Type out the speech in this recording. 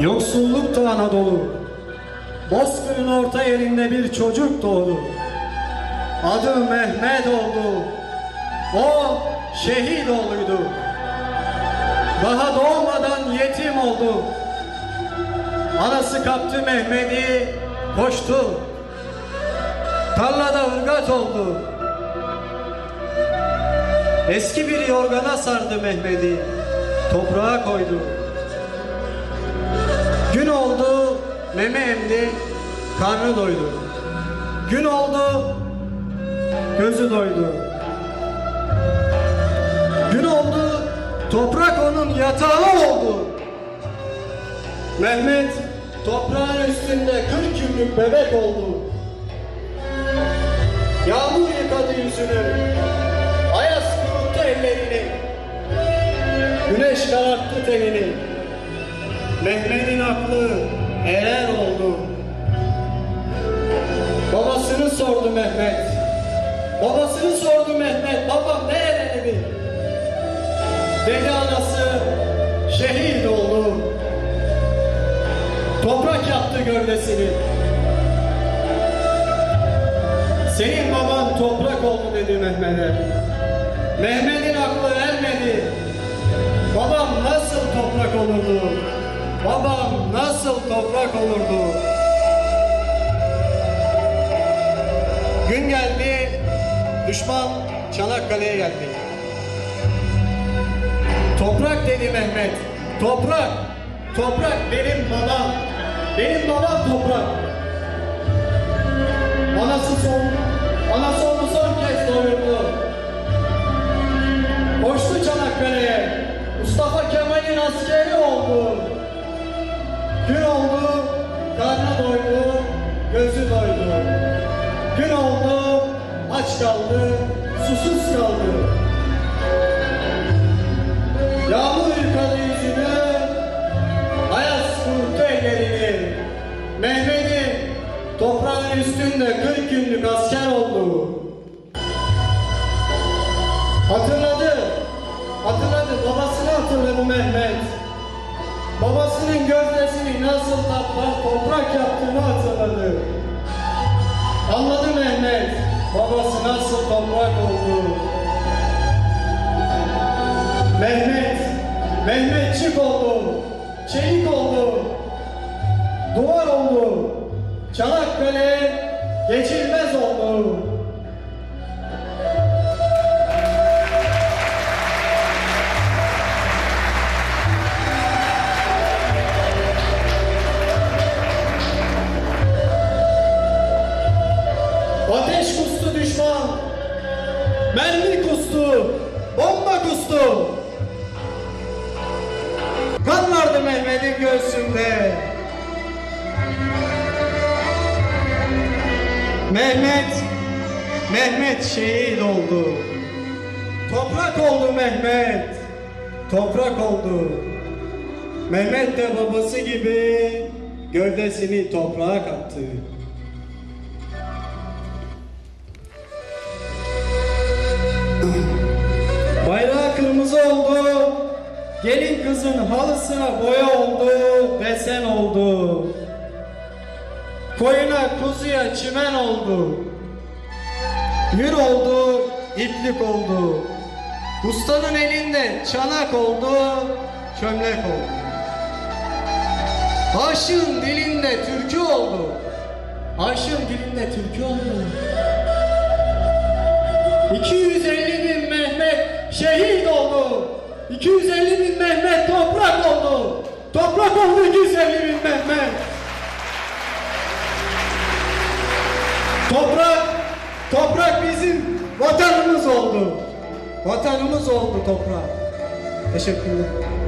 Yoksulluktu Anadolu. Bozkır'ın orta yerinde bir çocuk doğdu. Adı Mehmet oldu. O şehit oğluydu. Daha doğmadan yetim oldu. Anası kaptı Mehmet'i, koştu. Tarlada ırgat oldu. Eski bir yorgana sardı Mehmet'i, toprağa koydu. Gün oldu, meme emdi, karnı doydu. Gün oldu, gözü doydu. Gün oldu, toprak onun yatağı oldu. Mehmet toprağın üstünde kırk günlük bebek oldu. Yağmur yıkadı yüzünü, ayaz kuruttu ellerini, güneş kararttı tenini. Mehmet'in aklı erer oldu. Babasını sordu Mehmet. Babasını sordu Mehmet. Babam nerede dedi. Dedi anası şehit oldu. Toprak yaptı gövdesini. Senin baban toprak oldu dedi Mehmet'e. Mehmet'in aklı ermedi. Babam nasıl toprak olurdu? Babam nasıl toprak olurdu? Gün geldi, düşman Çanakkale'ye geldi. Toprak dedi Mehmet. Toprak, toprak benim babam. Benim babam toprak. Gün oldu, aç kaldı, susuz kaldı. Yağmur yıkadı yüzünü, ayaz kuruttu ellerini. Mehmet'in toprağın üstünde 40 günlük asker oldu. Hatırladı, hatırladı, babasını hatırladı Mehmet. Babasının gövdesini nasıl toprak, toprak yaptığını hatırladı. Anladı Mehmet, babası nasıl toprak oldu. Mehmet, Mehmetçik oldu, çelik oldu, duvar oldu, Çanakkale geçilmez Kan vardı Mehmet'in göğsünde. Mehmet, Mehmet şehit oldu. Toprak oldu Mehmet, toprak oldu. Mehmet de babası gibi gövdesini toprağa kattı. Bayrağı kırmızı oldu. Gelin kızın halısına boya oldu, desen oldu. Koyuna kuzuya çimen oldu. Yür oldu, iplik oldu. Ustanın elinde çanak oldu, çömlek oldu. Aşığın dilinde türkü oldu. Aşığın dilinde türkü oldu. 250 bin Mehmet şehit oldu. 250 bin Mehmet toprak oldu. Toprak oldu 250 bin Mehmet. Toprak, toprak bizim vatanımız oldu. Vatanımız oldu toprak. Teşekkürler.